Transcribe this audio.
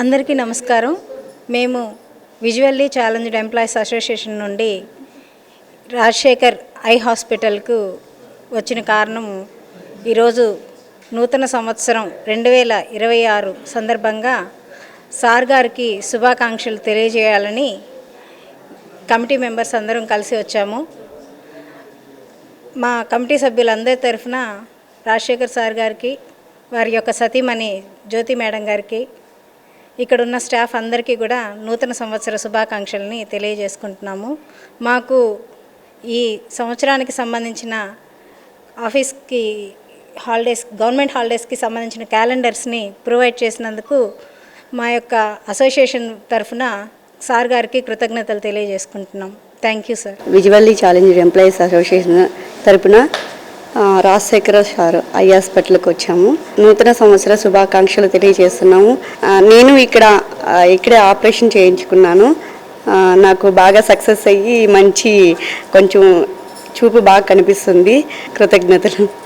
అందరికీ నమస్కారం. మేము విజువల్లీ ఛాలెంజ్డ్ ఎంప్లాయీస్ అసోసియేషన్ నుండి రాజశేఖర్ ఐ హాస్పిటల్కు వచ్చిన కారణం ఈరోజు నూతన సంవత్సరం రెండు వేల ఇరవై ఆరు సందర్భంగా సార్ గారికి శుభాకాంక్షలు తెలియజేయాలని కమిటీ మెంబర్స్ అందరం కలిసి వచ్చాము. మా కమిటీ సభ్యులందరి తరఫున రాజశేఖర్ సార్ గారికి వారి యొక్క సతీమణి జ్యోతి మేడం గారికి ఇక్కడున్న స్టాఫ్ అందరికీ కూడా నూతన సంవత్సర శుభాకాంక్షల్ని తెలియజేసుకుంటున్నాము. మాకు ఈ సంవత్సరానికి సంబంధించిన ఆఫీస్కి హాలిడేస్ గవర్నమెంట్ హాలిడేస్కి సంబంధించిన క్యాలెండర్స్ని ప్రొవైడ్ చేసినందుకు మా యొక్క అసోసియేషన్ తరఫున సార్ గారికి కృతజ్ఞతలు తెలియజేసుకుంటున్నాం. Thank you sir. Visually challenged employees association తరపున రాజశేఖర సార్ ఐ హాస్పిటల్కి వచ్చాము. నూతన సంవత్సర శుభాకాంక్షలు తెలియజేస్తున్నాము. నేను ఇక్కడ ఇక్కడే ఆపరేషన్ చేయించుకున్నాను. నాకు బాగా సక్సెస్ అయ్యి మంచి కొంచెం చూపు బాగా కనిపిస్తుంది. కృతజ్ఞతలు.